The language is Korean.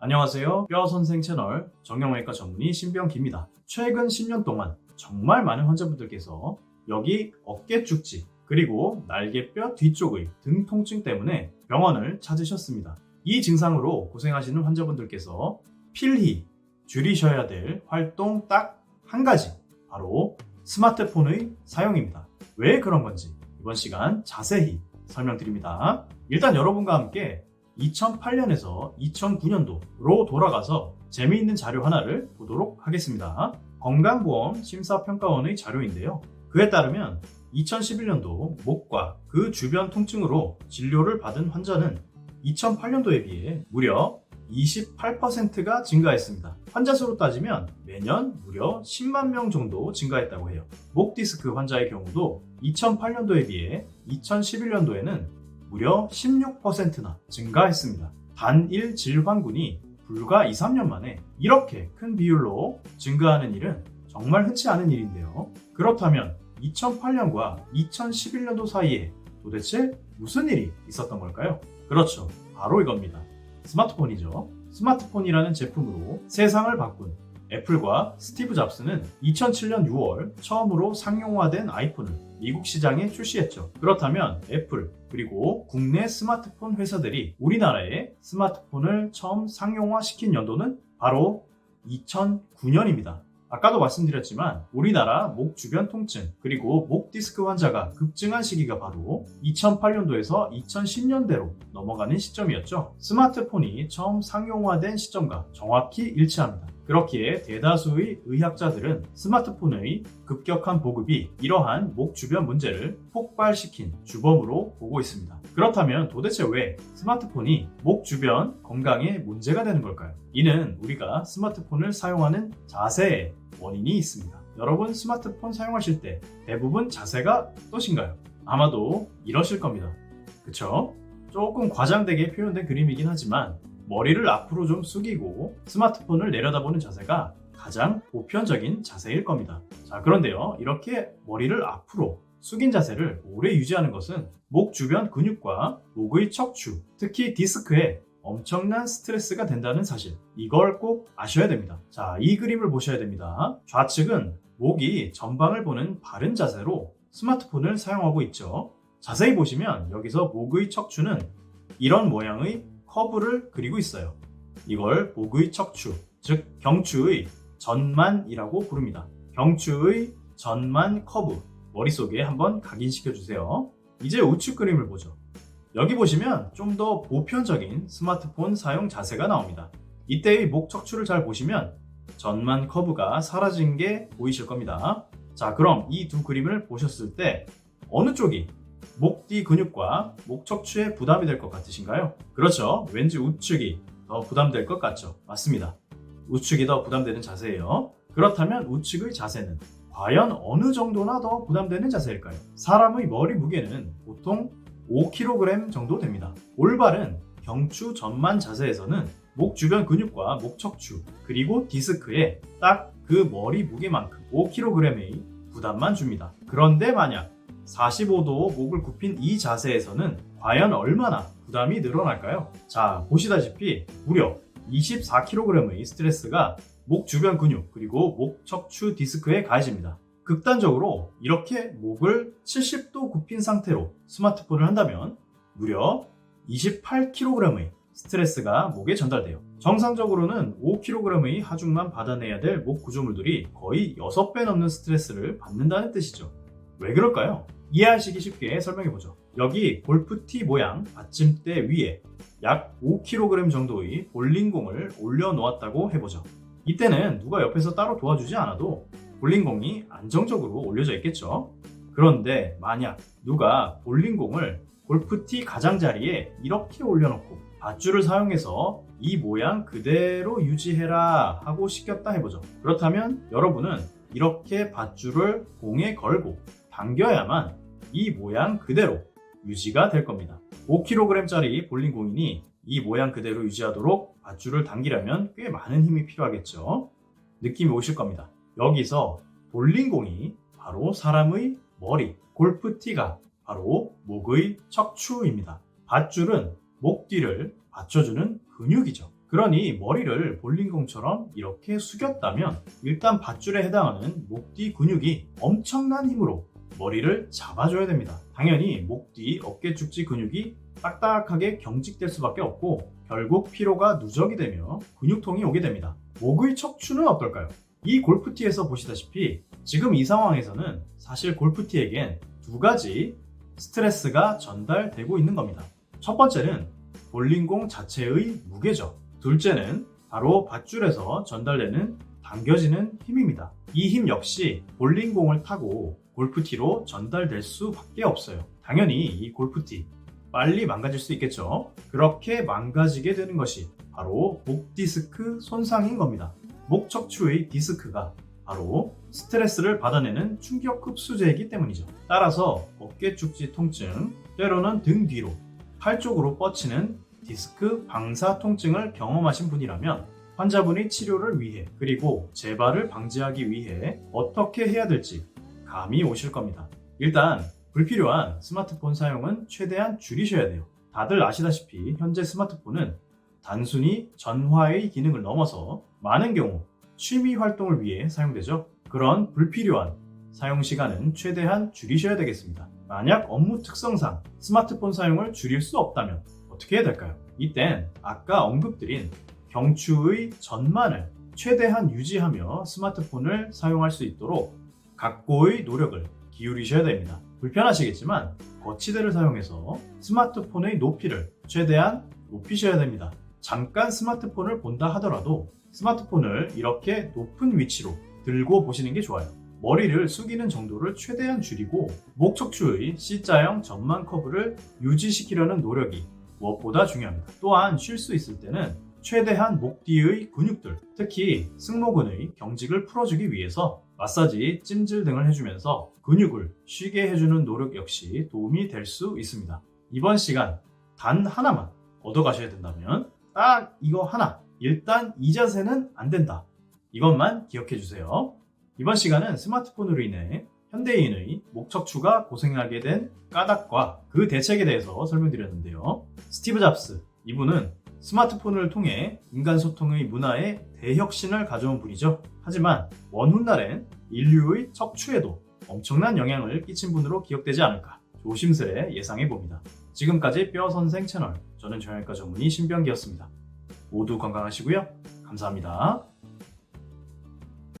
안녕하세요. 뼈 선생 채널 정형외과 전문의 신병기입니다. 최근 10년 동안 정말 많은 환자분들께서 여기 어깨 축지 그리고 날개뼈 뒤쪽의 등 통증 때문에 병원을 찾으셨습니다. 이 증상으로 고생하시는 환자분들께서 필히 줄이셔야 될 활동 딱 한 가지 바로 스마트폰의 사용입니다. 왜 그런 건지 이번 시간 자세히 설명드립니다. 일단 여러분과 함께 2008년에서 2009년도로 돌아가서 재미있는 자료 하나를 보도록 하겠습니다. 건강보험 심사평가원의 자료인데요. 그에 따르면 2011년도 목과 그 주변 통증으로 진료를 받은 환자는 2008년도에 비해 무려 28%가 증가했습니다. 환자 수로 따지면 매년 무려 10만 명 정도 증가했다고 해요. 목 디스크 환자의 경우도 2008년도에 비해 2011년도에는 무려 16%나 증가했습니다. 단일 질환군이 불과 2, 3년 만에 이렇게 큰 비율로 증가하는 일은 정말 흔치 않은 일인데요. 그렇다면 2008년과 2011년도 사이에 도대체 무슨 일이 있었던 걸까요? 그렇죠. 바로 이겁니다. 스마트폰이죠. 스마트폰이라는 제품으로 세상을 바꾼 애플과 스티브 잡스는 2007년 6월 처음으로 상용화된 아이폰을 미국 시장에 출시했죠. 그렇다면 애플 그리고 국내 스마트폰 회사들이 우리나라에 스마트폰을 처음 상용화시킨 연도는 바로 2009년입니다. 아까도 말씀드렸지만 우리나라 목 주변 통증 그리고 목 디스크 환자가 급증한 시기가 바로 2008년도에서 2010년대로 넘어가는 시점이었죠. 스마트폰이 처음 상용화된 시점과 정확히 일치합니다. 그렇기에 대다수의 의학자들은 스마트폰의 급격한 보급이 이러한 목 주변 문제를 폭발시킨 주범으로 보고 있습니다. 그렇다면 도대체 왜 스마트폰이 목 주변 건강에 문제가 되는 걸까요? 이는 우리가 스마트폰을 사용하는 자세에 원인이 있습니다. 여러분 스마트폰 사용하실 때 대부분 자세가 어떠신가요? 아마도 이러실 겁니다. 그쵸? 조금 과장되게 표현된 그림이긴 하지만 머리를 앞으로 좀 숙이고 스마트폰을 내려다보는 자세가 가장 보편적인 자세일 겁니다. 자, 그런데요. 이렇게 머리를 앞으로 숙인 자세를 오래 유지하는 것은 목 주변 근육과 목의 척추, 특히 디스크에 엄청난 스트레스가 된다는 사실. 이걸 꼭 아셔야 됩니다. 자, 이 그림을 보셔야 됩니다. 좌측은 목이 전방을 보는 바른 자세로 스마트폰을 사용하고 있죠. 자세히 보시면 여기서 목의 척추는 이런 모양의 커브를 그리고 있어요. 이걸 목의 척추, 즉 경추의 전만이라고 부릅니다. 경추의 전만 커브 머릿속에 한번 각인시켜 주세요. 이제 우측 그림을 보죠. 여기 보시면 좀 더 보편적인 스마트폰 사용 자세가 나옵니다. 이때의 목 척추를 잘 보시면 전만 커브가 사라진 게 보이실 겁니다. 자, 그럼 이 두 그림을 보셨을 때 어느 쪽이 목 뒤 근육과 목 척추에 부담이 될 것 같으신가요? 그렇죠. 왠지 우측이 더 부담될 것 같죠. 맞습니다. 우측이 더 부담되는 자세예요. 그렇다면 우측의 자세는 과연 어느 정도나 더 부담되는 자세일까요? 사람의 머리 무게는 보통 5kg 정도 됩니다. 올바른 경추 전만 자세에서는 목 주변 근육과 목 척추 그리고 디스크에 딱 그 머리 무게만큼 5kg의 부담만 줍니다. 그런데 만약 45도 목을 굽힌 이 자세에서는 과연 얼마나 부담이 늘어날까요? 자, 보시다시피 무려 24kg의 스트레스가 목 주변 근육 그리고 목 척추 디스크에 가해집니다. 극단적으로 이렇게 목을 70도 굽힌 상태로 스마트폰을 한다면 무려 28kg의 스트레스가 목에 전달돼요. 정상적으로는 5kg의 하중만 받아내야 될 목 구조물들이 거의 6배 넘는 스트레스를 받는다는 뜻이죠. 왜 그럴까요? 이해하시기 쉽게 설명해보죠. 여기 골프티 모양 받침대 위에 약 5kg 정도의 볼링공을 올려놓았다고 해보죠. 이때는 누가 옆에서 따로 도와주지 않아도 볼링공이 안정적으로 올려져 있겠죠. 그런데 만약 누가 볼링공을 골프티 가장자리에 이렇게 올려놓고 밧줄을 사용해서 이 모양 그대로 유지해라 하고 시켰다 해보죠. 그렇다면 여러분은 이렇게 밧줄을 공에 걸고 당겨야만 이 모양 그대로 유지가 될 겁니다. 5kg짜리 볼링공이니 이 모양 그대로 유지하도록 밧줄을 당기려면 꽤 많은 힘이 필요하겠죠. 느낌이 오실 겁니다. 여기서 볼링공이 바로 사람의 머리, 골프티가 바로 목의 척추입니다. 밧줄은 목 뒤를 받쳐주는 근육이죠. 그러니 머리를 볼링공처럼 이렇게 숙였다면 일단 밧줄에 해당하는 목 뒤 근육이 엄청난 힘으로 머리를 잡아줘야 됩니다. 당연히 목 뒤 어깨 축지 근육이 딱딱하게 경직될 수밖에 없고 결국 피로가 누적이 되며 근육통이 오게 됩니다. 목의 척추는 어떨까요? 이 골프티에서 보시다시피 지금 이 상황에서는 사실 골프티에겐 두 가지 스트레스가 전달되고 있는 겁니다. 첫 번째는 볼링공 자체의 무게죠. 둘째는 바로 밧줄에서 전달되는 당겨지는 힘입니다. 이 힘 역시 볼링공을 타고 골프티로 전달될 수밖에 없어요. 당연히 이 골프티 빨리 망가질 수 있겠죠. 그렇게 망가지게 되는 것이 바로 목 디스크 손상인 겁니다. 목 척추의 디스크가 바로 스트레스를 받아내는 충격 흡수제이기 때문이죠. 따라서 어깨 축지 통증, 때로는 등 뒤로, 팔 쪽으로 뻗치는 디스크 방사 통증을 경험하신 분이라면 환자분의 치료를 위해 그리고 재발을 방지하기 위해 어떻게 해야 될지 감이 오실 겁니다. 일단 불필요한 스마트폰 사용은 최대한 줄이셔야 돼요. 다들 아시다시피 현재 스마트폰은 단순히 전화의 기능을 넘어서 많은 경우 취미 활동을 위해 사용되죠. 그런 불필요한 사용 시간은 최대한 줄이셔야 되겠습니다. 만약 업무 특성상 스마트폰 사용을 줄일 수 없다면 어떻게 해야 될까요? 이땐 아까 언급드린 경추의 전만을 최대한 유지하며 스마트폰을 사용할 수 있도록 각고의 노력을 기울이셔야 됩니다. 불편하시겠지만 거치대를 사용해서 스마트폰의 높이를 최대한 높이셔야 됩니다. 잠깐 스마트폰을 본다 하더라도 스마트폰을 이렇게 높은 위치로 들고 보시는 게 좋아요. 머리를 숙이는 정도를 최대한 줄이고 목 척추의 C자형 전만 커브를 유지시키려는 노력이 무엇보다 중요합니다. 또한 쉴 수 있을 때는 최대한 목 뒤의 근육들, 특히 승모근의 경직을 풀어주기 위해서 마사지, 찜질 등을 해주면서 근육을 쉬게 해주는 노력 역시 도움이 될 수 있습니다. 이번 시간 단 하나만 얻어가셔야 된다면 딱 이거 하나. 일단 이 자세는 안 된다. 이것만 기억해 주세요. 이번 시간은 스마트폰으로 인해 현대인의 목척추가 고생하게 된 까닭과 그 대책에 대해서 설명드렸는데요. 스티브 잡스, 이분은 스마트폰을 통해 인간 소통의 문화에 대혁신을 가져온 분이죠. 하지만 먼 훗날엔 인류의 척추에도 엄청난 영향을 끼친 분으로 기억되지 않을까 조심스레 예상해 봅니다. 지금까지 뼈 선생 채널 저는 정형외과 전문의 신병기였습니다. 모두 건강하시고요. 감사합니다.